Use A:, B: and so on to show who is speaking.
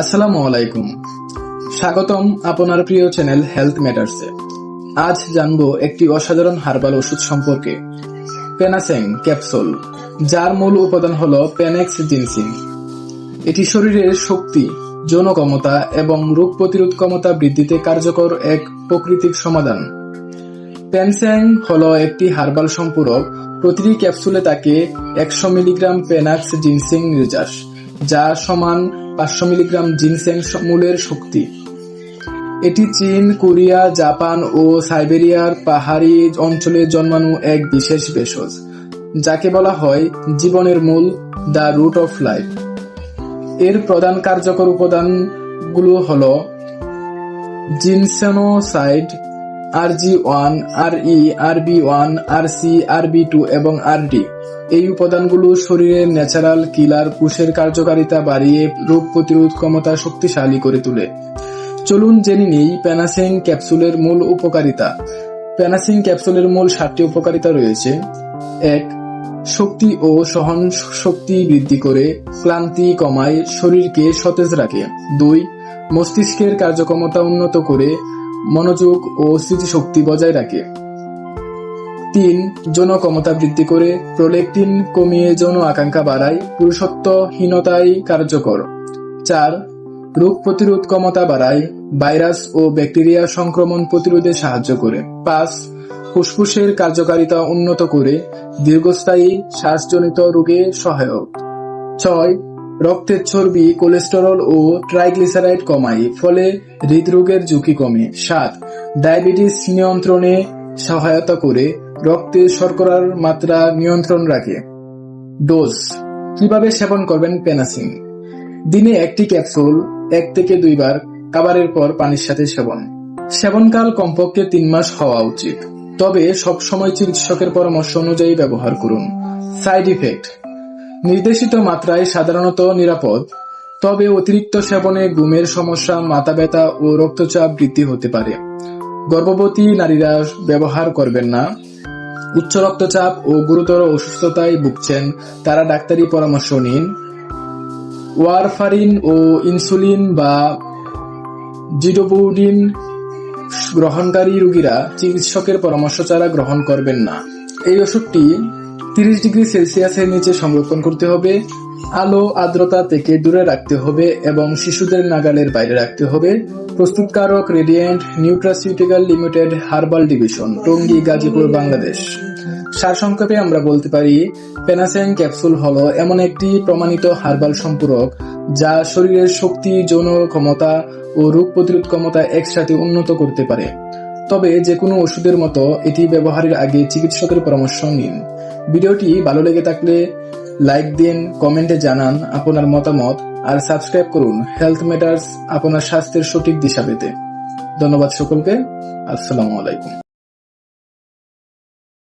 A: আসসালামু আলাইকুম। স্বাগতম আপনার প্রিয় চ্যানেল হেলথ ম্যাটার্সে। আজ জানব একটি অসাধারণ হার্বাল ওষুধ সম্পর্কে। পেনাসেং ক্যাপসুল, যার মূল উপাদান হল পেনেক্স জিনসিং এটি শরীরের শক্তি যৌন ক্ষমতা এবং রোগ প্রতিরোধ ক্ষমতা বৃদ্ধিতে কার্যকর এক প্রকৃতিক সমাধান। পেনস্যাং হল একটি হার্বাল সম্পূরক, প্রতিটি ক্যাপসুলে থাকে একশো মিলিগ্রাম পেনাক্স জিনসিং নির্যাস যা সমান পাঁচশো মিলিগ্রাম জিনসেং মূলের শক্তি। এটি চীন, কোরিয়া, জাপান ও সাইবেরিয়ার পাহাড়ি অঞ্চলে জন্মানো এক বিশেষ ভেষজ, যাকে বলা হয় জীবনের মূল, দ্য রুট অফ লাইফ। এর প্রধান কার্যকর উপাদানগুলো হল ginsenoside R G one R E R B one R C R B two এবং আর ডি এই উপাদানগুলো শরীরের ন্যাচারাল কিলার কোষের কার্যকারিতা বাড়িয়ে রোগ প্রতিরোধ ক্ষমতা শক্তিশালী করে তোলে। চলুন জেনে নিই প্যানাসিং ক্যাপসুলের মূল উপকারিতা। প্যানাসিং ক্যাপসুলের মূল সাতটি উপকারিতা রয়েছে। এক, শক্তি ও সহন শক্তি বৃদ্ধি করে, ক্লান্তি কমায়, শরীরকে সতেজ রাখে। দুই, মস্তিষ্কের কার্যক্ষমতা উন্নত করে মনোযোগ ও স্মৃতিশক্তি বজায় রাখে। তিন যৌন ক্ষমতা বৃদ্ধি করে প্রোলেকটিন কমিয়ে যৌন আকাঙ্ক্ষা বাড়ায় পুরুষত্বহীনতায় কার্যকর। চার, রোগ প্রতিরোধ ক্ষমতা বাড়ায়, ভাইরাস ও ব্যাকটেরিয়া সংক্রমণ প্রতিরোধে সাহায্য করে। পাঁচ, ফুসফুসের কার্যকারিতা উন্নত করে, দীর্ঘস্থায়ী শ্বাসজনিত রোগে সহায়ক। ছয় রক্তের চর্বি, কোলেস্টেরল ও ট্রাইগ্লিসারাইড কমায়, ফলে হৃদরোগের ঝুঁকি কমে। সাত, ডায়াবেটিস নিয়ন্ত্রণে সহায়তা করে রক্তে শর্করার মাত্রা নিয়ন্ত্রণ রাখে। ডোজ, কীভাবে সেবন করবেন পেনাসিন? দিনে একটি ক্যাপসুল এক থেকে দুইবার খাবারের পর পানির সাথে সেবন। সেবনকাল কমপক্ষে তিন মাস হওয়া উচিত। তবে সব সময় চিকিৎসকের পরামর্শ অনুযায়ী ব্যবহার করুন। সাইড ইফেক্ট নির্দেশিত মাত্রায় সাধারণত নিরাপদ, তবে অতিরিক্ত সেবনে ঘুমের সমস্যা মাথা ব্যথা ও রক্তচাপ বৃদ্ধি হতে পারে। গর্ভবতী নারীরা ব্যবহার করবেন না। উচ্চ রক্তচাপ ও গুরুতর অসুস্থতায় ভুগছেন তারা ডাক্তারি পরামর্শ নিন। ওয়ারফারিন ও ইনসুলিন বা জিডোবুডিন গ্রহণকারী রোগীরা চিকিৎসকের পরামর্শ ছাড়া গ্রহণ করবেন না। এই ওষুধটি তিরিশ ডিগ্রি সেলসিয়াসের নিচে সংরক্ষণ করতে হবে। আলো, আর্দ্রতা থেকে দূরে রাখতে হবে এবং শিশুদের নাগালের বাইরে রাখতে হবে। প্রস্তুতকারক radiant nutraceutical limited herbal division Tongi, Gazipur, Bangladesh. সারসংক্ষেপে আমরা বলতে পারি পেনাসেন ক্যাপসুল হলো এমন একটি প্রমাণিত হার্বাল সম্পূরক যা শরীরের শক্তি, যৌন ক্ষমতা ও রোগ প্রতিরোধ ক্ষমতা একসাথে উন্নত করতে পারে। তবে যে কোনো ওষুধের মতো এটি ব্যবহারের আগে চিকিৎসকের পরামর্শ নিন। ভিডিওটি ভালো লেগে থাকলে লাইক দিন, কমেন্টে জানান আপনার মতামত আর সাবস্ক্রাইব করুন হেলথ ম্যাটার্স, আপনার স্বাস্থ্যের সঠিক দিশা পেতে। ধন্যবাদ সকলকে। আসসালামু আলাইকুম।